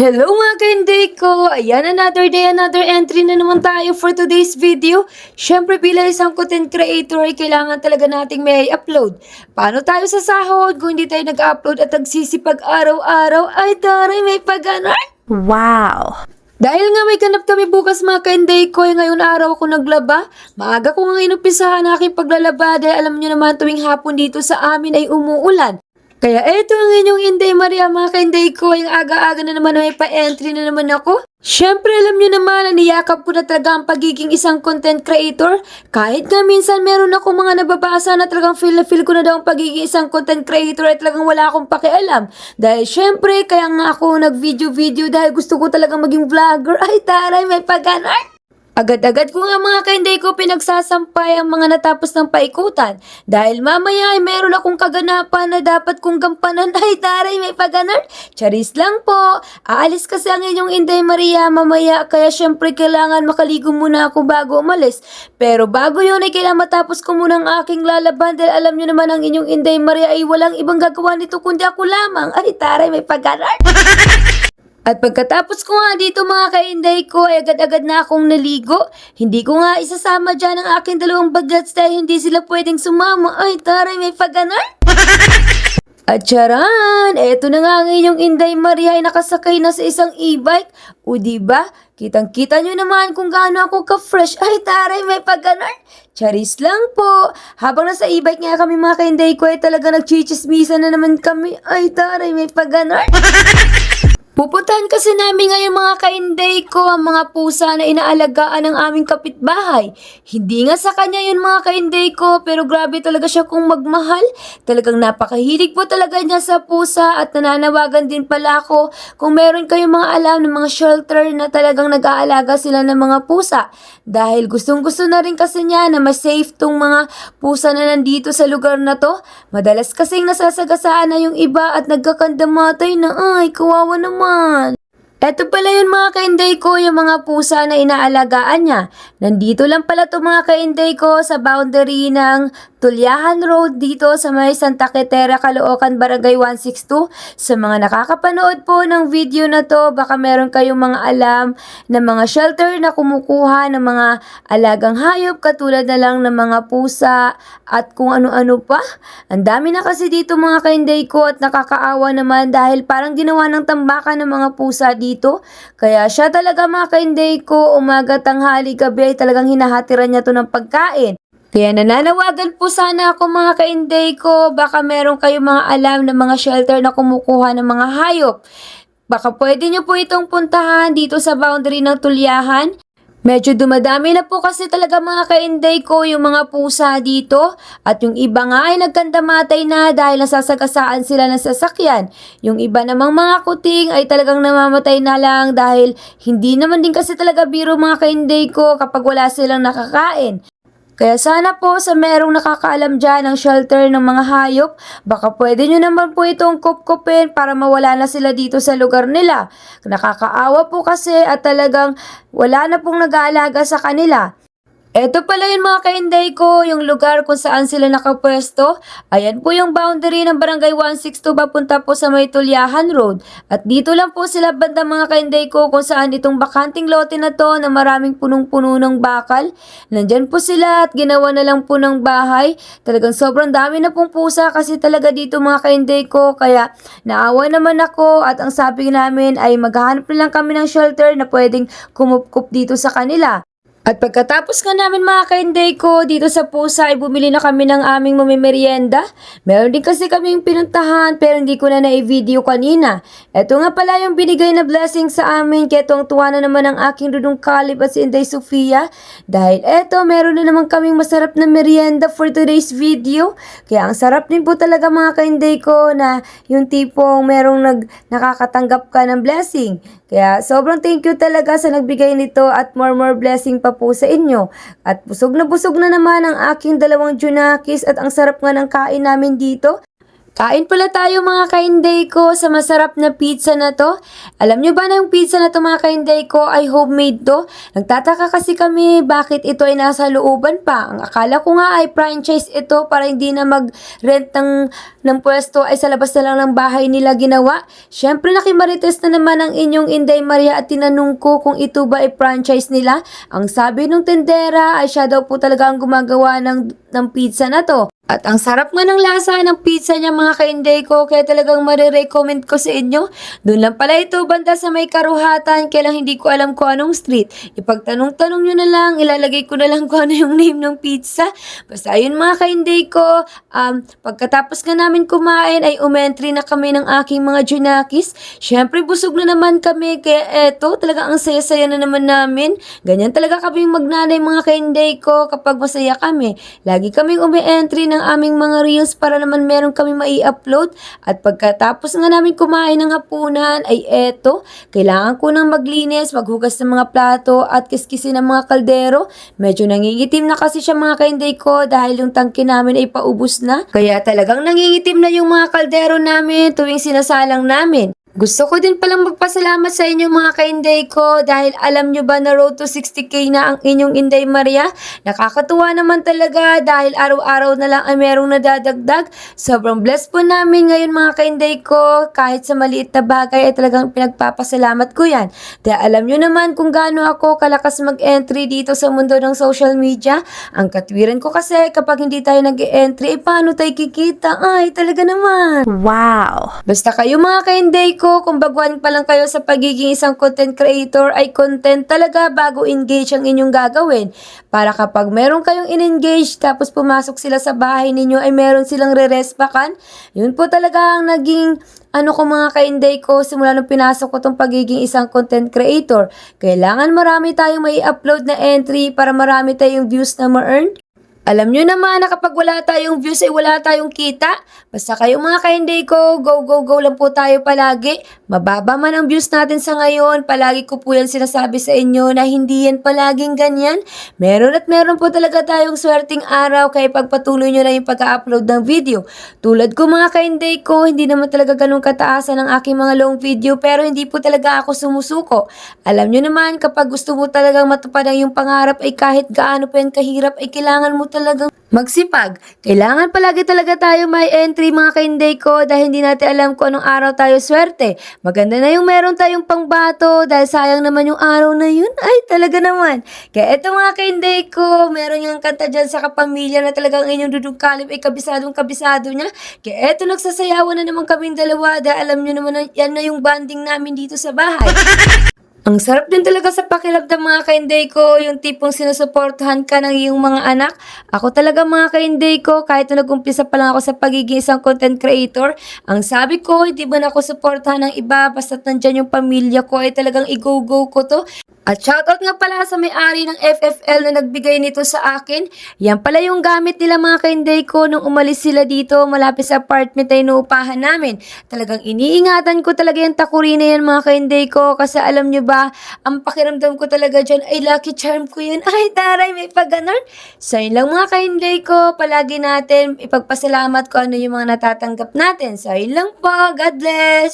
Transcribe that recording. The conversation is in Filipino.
Hello mga kainday ko! Ayan, another day, another entry na naman tayo for today's video. Siyempre, bilang isang content creator ay kailangan talaga nating may upload. Paano tayo sa sahod kung hindi tayo nag-upload at nagsisipag araw-araw? Ay, taray, may pag-ano? Wow. Dahil nga may ganap kami bukas mga kainday ko, ay ngayon araw ako naglaba. Maaga ko nga inumpisahan aking paglalaba dahil alam nyo naman tuwing hapon dito sa amin ay umuulan. Kaya eto ang inyong Inday Maria mga kainday ko, yung aga-aga na naman may pa-entry na naman ako. Siyempre alam nyo naman na niyakap ko na talaga ang pagiging isang content creator. Kahit nga minsan meron ako mga nababasa na talagang feel na feel ko na daw ang pagiging isang content creator at talagang wala akong pakialam. Dahil siyempre kaya nga ako nag-video-video dahil gusto ko talagang maging vlogger. Ay taray, may pag-ganar! Agad-agad ko nga mga kainday ko pinagsasampay ang mga natapos ng paikutan. Dahil mamaya ay meron akong kaganapan na dapat kong gampanan. Ay taray, may paganar. Charis lang po. Aalis kasi ang inyong Inday Maria mamaya. Kaya syempre kailangan makaligo muna ako bago umalis. Pero bago yun ay kailangan matapos ko muna ang aking lalaban. Dahil alam nyo naman ang inyong Inday Maria ay walang ibang gagawa nito kundi ako lamang. Ay taray, may paganar. At pagkatapos ko nga dito mga kainday ko ay agad-agad na akong naligo. Hindi ko nga isasama dyan ang aking dalawang bagats dahil hindi sila pwedeng sumama. Ay taray may paganar. At charan, eto na nga ang inyong Inday Maria ay nakasakay na sa isang e-bike. O ba? Kitang-kita nyo naman kung gaano ako ka-fresh. Ay taray, may pagganar. Charis lang po. Habang nasa e-bike nga kami mga kainday ko ay talaga nagchichismisan na naman kami. Ay taray, may pagganar. Pupuntahan kasi namin ngayon mga kainday ko ang mga pusa na inaalagaan ng aming kapitbahay. Hindi nga sa kanya yun mga kainday ko pero grabe talaga siya kung magmahal. Talagang napakahilig po talaga niya sa pusa at nananawagan din pala ako kung meron kayong mga alam ng mga shelter na talagang nag-aalaga sila ng mga pusa. Dahil gustong gusto na rin kasi niya na mas safe tong mga pusa na nandito sa lugar na to. Madalas kasing nasasagasaan na yung iba at nagkakandamatay na ay kawawa naman. Eto pala yun mga kainday ko, yung mga pusa na inaalagaan niya. Nandito lang pala to mga kainday ko sa boundary ng Tulyahan Road dito sa may Santa Quetera, Caloocan, Barangay 162. Sa mga nakakapanood po ng video na to, baka meron kayong mga alam na mga shelter na kumukuha ng mga alagang hayop katulad na lang ng mga pusa at kung ano-ano pa. Ang dami na kasi dito mga kainday ko at nakakaawa naman dahil parang ginawa ng tambakan ng mga pusa dito. Kaya siya talaga mga kainday ko, umaga, tanghali, gabi ay talagang hinahatiran niya to ng pagkain. Kaya nananawagan po sana ako mga kainday ko, baka meron kayong mga alam ng mga shelter na kumukuha ng mga hayop. Baka pwede nyo po itong puntahan dito sa boundary ng Tulyahan. Medyo dumadami na po kasi talaga mga kainday ko yung mga pusa dito at yung iba nga ay nagkandamatay na dahil nasasagasaan sila ng sasakyan. Yung iba namang mga kuting ay talagang namamatay na lang dahil hindi naman din kasi talaga biro mga kainday ko kapag wala silang nakakain. Kaya sana po sa merong nakakaalam dyan ng shelter ng mga hayop, baka pwede nyo naman po itong kupkupin para mawala na sila dito sa lugar nila. Nakakaawa po kasi at talagang wala na pong nag-aalaga sa kanila. Ito pala yung mga kainday ko, yung lugar kung saan sila nakapwesto. Ayan po yung boundary ng barangay 162 papunta po sa may Tulyahan Road. At dito lang po sila banda mga kainday ko kung saan itong bakanting lote na to na maraming punong-puno ng bakal. Nandyan po sila at ginawa na lang po ng bahay. Talagang sobrang dami na pong pusa kasi talaga dito mga kainday ko. Kaya naawa naman ako at ang sabi namin ay maghahanap na lang kami ng shelter na pwedeng kumupkup dito sa kanila. At pagkatapos nga namin mga kainday ko dito sa pusa ay bumili na kami ng aming mamimerienda. Meron din kasi kaming pinuntahan pero hindi ko na na-video kanina. Ito nga pala yung binigay na blessing sa amin kaya tuwang tuwa na naman ang aking dudong kalib at si Inday Sofia. Dahil eto meron na naman kaming masarap na merienda for today's video. Kaya ang sarap din po talaga mga kainday ko na yung tipong merong nag, nakakatanggap ka ng blessing. Kaya sobrang thank you talaga sa nagbigay nito at more more blessing pa po sa inyo. At busog na busog na naman ang aking dalawang junakis at ang sarap nga ng kain namin dito. Kain pala tayo mga kainday ko sa masarap na pizza na to. Alam nyo ba na yung pizza na to mga kainday ko ay homemade to? Nagtataka kasi kami bakit ito ay nasa looban pa. Ang akala ko nga ay franchise ito para hindi na mag-rent ng, ng pwesto ay sa labas na lang ng bahay nila ginawa. Siyempre nakimarites na naman ang inyong Inday Maria at tinanong ko kung ito ba ay franchise nila. Ang sabi ng tendera ay siya daw po talaga ang gumagawa ng, ng pizza na to. At ang sarap nga ng lasa ng pizza niya mga kainday ko, kaya talagang marirecommend ko sa inyo. Doon lang pala ito, banda sa may karuhatan, kaya lang hindi ko alam kung anong street. Ipagtanong-tanong nyo na lang, ilalagay ko na lang kung ano yung name ng pizza. Basta yun mga kainday ko, um, pagkatapos nga namin kumain ay umentry na kami ng aking mga junakis. Siyempre busog na naman kami, kaya eto, talaga ang saya-saya na naman namin. Ganyan talaga kami magnanay mga kainday ko kapag masaya kami. Lagi kaming umi-entry ng aming mga reels para naman meron kami mai-upload. At pagkatapos nga namin kumain ng hapunan ay eto, kailangan ko nang maglinis, maghugas ng mga plato at kiskisin ng mga kaldero. Medyo nangingitim na kasi siya mga kainday ko dahil yung tangke namin ay paubos na. Kaya talagang nangingitim na yung mga kaldero namin tuwing sinasalang namin. Gusto ko din palang magpasalamat sa inyo mga ka-Inday ko dahil alam nyo ba na road to 60k na ang inyong Inday Maria? Nakakatuwa naman talaga dahil araw-araw na lang ay merong nadadagdag. Sobrang blessed po namin ngayon mga ka-Inday ko kahit sa maliit na bagay ay talagang pinagpapasalamat ko yan. Dahil alam nyo naman kung gaano ako kalakas mag-entry dito sa mundo ng social media. Ang katwiran ko kasi kapag hindi tayo nag-entry, eh paano tayo kikita? Ay, talaga naman. Wow. Basta kayo mga ka-Inday ko, kung baguhan pa lang kayo sa pagiging isang content creator, ay content talaga bago engage ang inyong gagawin. Para kapag meron kayong in-engage, tapos pumasok sila sa bahay ninyo, ay meron silang re-respakan. Yun po talaga ang naging ano ko mga ka-Inday ko simula nung pinasok ko tong pagiging isang content creator. Kailangan marami tayong may upload na entry para marami tayong views na ma-earn. Alam nyo naman na kapag wala tayong views ay wala tayong kita. Basta kayo mga kainday ko, go go go lang po tayo palagi. Mababa man ang views natin sa ngayon, palagi ko po yan sinasabi sa inyo na hindi yan palaging ganyan. Meron at meron po talaga tayong swerting araw kaya pagpatuloy nyo na yung pag-upload ng video. Tulad ko mga kainday ko, hindi naman talaga ganun kataasan ang aking mga long video pero hindi po talaga ako sumusuko. Alam nyo naman kapag gusto mo talagang matupad ang iyong pangarap ay kahit gaano pa yan kahirap ay kailangan mo talagang magsipag. Kailangan palagi talaga tayo may entry mga kainday ko dahil hindi natin alam kung anong araw tayo swerte. Maganda na yung meron tayong pangbato dahil sayang naman yung araw na yun. Ay, talaga naman. Kaya eto mga kainday ko, meron yung kanta dyan sa kapamilya na talagang inyong dudong kalip ay kabisadong kabisado niya. Kaya eto nagsasayawan na naman kaming dalawa dahil alam nyo naman na yan na yung banding namin dito sa bahay. Ang sarap din talaga sa pakiramdam mga kainday ko, yung tipong sinusuportahan ka ng iyong mga anak. Ako talaga mga kainday ko, kahit na nag-umpisa pa lang ako sa pagiging isang content creator, ang sabi ko, hindi ba na ako suportahan ng iba, basta't nandyan yung pamilya ko, ay talagang i-go-go ko to. At shoutout nga pala sa may-ari ng FFL na nagbigay nito sa akin. Yan pala yung gamit nila mga kainday ko nung umalis sila dito malapit sa apartment ay inuupahan namin. Talagang iniingatan ko talaga yung takuri na yan mga kainday ko kasi alam nyo ba, ang pakiramdam ko talaga dyan ay lucky charm ko yan. Ay taray, may pag ganon. So yun lang mga kainday ko, palagi natin ipagpasalamat ko ano yung mga natatanggap natin. So lang po, God bless!